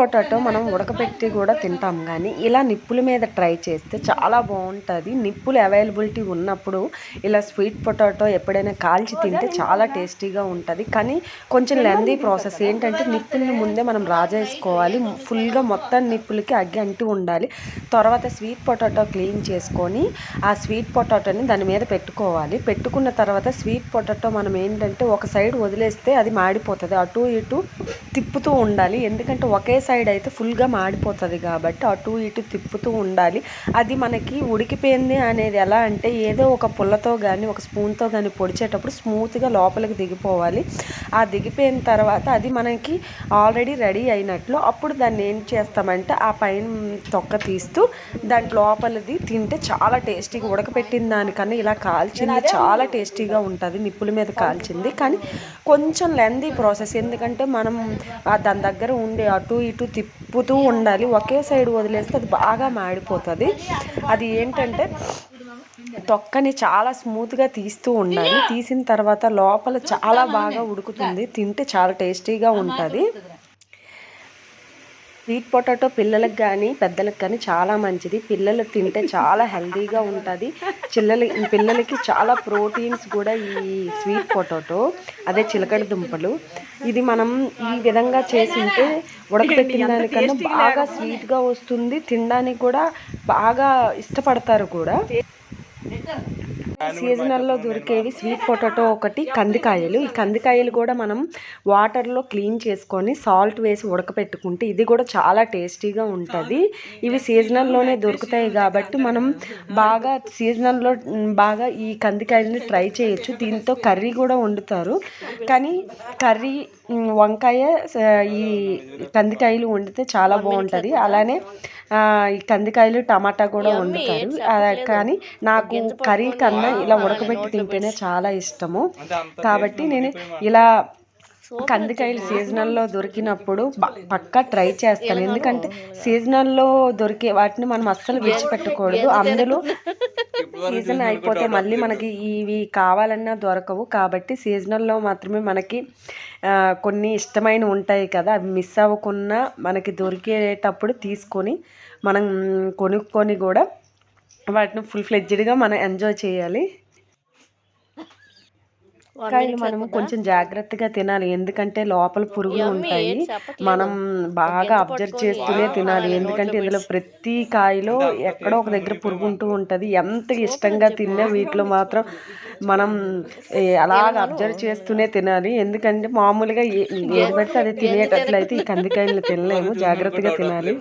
Potato మనం ఉడకబెట్టి కూడా తింటాం కానీ ఇలా నిప్పుల మీద ట్రై చేస్తే చాలా బాగుంటుంది. నిప్పులు అవైలబిలిటీ ఉన్నప్పుడు ఇలా స్వీట్ పొటాటో ఎప్పుడైనా కాల్చి తింటే చాలా టేస్టీగా ఉంటుంది. కానీ కొంచెం లెందీ ప్రాసెస్ ఏంటంటే నిప్పుల్ని ముందే మనం రాజేసుకోవాలి ఫుల్గా మొత్తం నిప్పులకి అగ్గి అంటూ ఉండాలి. తర్వాత స్వీట్ పొటాటో క్లీన్ చేసుకొని ఆ స్వీట్ పొటాటోని దాని మీద పెట్టుకోవాలి. పెట్టుకున్న తర్వాత స్వీట్ పొటాటో మనం ఏంటంటే ఒక సైడ్ వదిలేస్తే అది మాడిపోతుంది. అటు ఇటు తిప్పుతూ ఉండాలి. ఎందుకంటే ఒకే సైడ్ అయితే ఫుల్గా మాడిపోతుంది కాబట్టి అటు ఇటు తిప్పుతూ ఉండాలి. అది మనకి ఉడికిపోయింది అనేది ఎలా అంటే ఏదో ఒక పుల్లతో కానీ ఒక స్పూన్తో కానీ పొడిచేటప్పుడు స్మూత్గా లోపలికి దిగిపోవాలి. ఆ దిగిపోయిన తర్వాత అది మనకి ఆల్రెడీ రెడీ అయినట్లు అప్పుడు దాన్ని ఏం చేస్తామంటే ఆ పైన తొక్క తీస్తూ దాంట్లో లోపలిది తింటే చాలా టేస్టీగా ఉడకపెట్టిన దానికన్నా ఇలా కాల్చింది చాలా టేస్టీగా ఉంటుంది నిప్పుల మీద కాల్చింది. కానీ కొంచెం లెందీ ప్రాసెస్ ఎందుకంటే మనం దాని దగ్గర ఉండి అటు ఇటు తిప్పుతూ ఉండాలి. ఒకే సైడ్ వదిలేస్తే అది బాగా మాడిపోతుంది. అది ఏంటంటే తొక్కని చాలా స్మూత్గా తీస్తూ ఉండాలి. తీసిన తర్వాత లోపల చాలా బాగా ఉడుకుతుంది. తింటే చాలా టేస్టీగా ఉంటుంది. స్వీట్ పొటాటో పిల్లలకు కానీ పెద్దలకు కానీ చాలా మంచిది. పిల్లలు తింటే చాలా హెల్తీగా ఉంటుంది. చిల్లల పిల్లలకి చాలా ప్రోటీన్స్ కూడా ఈ స్వీట్ పొటాటో అదే చిలకడ దుంపలు. ఇది మనం ఈ విధంగా చేసింటే ఉడకబెట్టిన దానికన్నా బాగా స్వీట్గా వస్తుంది. తినడానికి కూడా బాగా ఇష్టపడతారు కూడా. సీజనల్లో దొరికేవి స్వీట్ పొటాటో ఒకటి కందికాయలు. ఈ కందికాయలు కూడా మనం వాటర్లో క్లీన్ చేసుకొని సాల్ట్ వేసి ఉడకపెట్టుకుంటే ఇది కూడా చాలా టేస్టీగా ఉంటుంది. ఇవి సీజనల్లోనే దొరుకుతాయి కాబట్టి మనం బాగా సీజనల్లో బాగా ఈ కందికాయలని ట్రై చేయొచ్చు. దీంతో కర్రీ కూడా వండుతారు. కానీ కర్రీ వంకాయ ఈ కందికాయలు వండితే చాలా బాగుంటుంది. అలానే ఈ కందికాయలు టమాటా కూడా వండుతారు. కానీ నాకు కర్రీ కన్నా ఇలా ఉడకబెట్టి తింటేనే చాలా ఇష్టము. కాబట్టి నేను ఇలా కందికాయలు సీజనల్లో దొరికినప్పుడు పక్కా ట్రై చేస్తాను. ఎందుకంటే సీజనల్లో దొరికే వాటిని మనం అస్సలు విడిచిపెట్టకూడదు. అందులో సీజన్ అయిపోతే మళ్ళీ మనకి ఇవి కావాలన్నా దొరకవు. కాబట్టి సీజనల్లో మాత్రమే మనకి కొన్ని ఇష్టమైన ఉంటాయి కదా అవి మిస్ అవ్వకుండా మనకి దొరికేటప్పుడు తీసుకొని మనం కొనుక్కొని కూడా వాటిని ఫుల్ ఫ్లెడ్జ్డ్గా మనం ఎంజాయ్ చేయాలి. కాయలు మనము కొంచెం జాగ్రత్తగా తినాలి. ఎందుకంటే లోపల పురుగులు ఉంటాయి. మనం బాగా అబ్జర్వ్ చేస్తూనే తినాలి. ఎందుకంటే ఇందులో ప్రతి కాయలో ఎక్కడో ఒక దగ్గర పురుగు ఉంటూ ఉంటుంది. ఎంత ఇష్టంగా తిన్నా వీటిలో మాత్రం మనం అలాగ అబ్జర్వ్ చేస్తూనే తినాలి. ఎందుకంటే మామూలుగా ఏది పడితే అది తినేటట్లయితే ఈ కందికాయలు తినలేము. జాగ్రత్తగా తినాలి.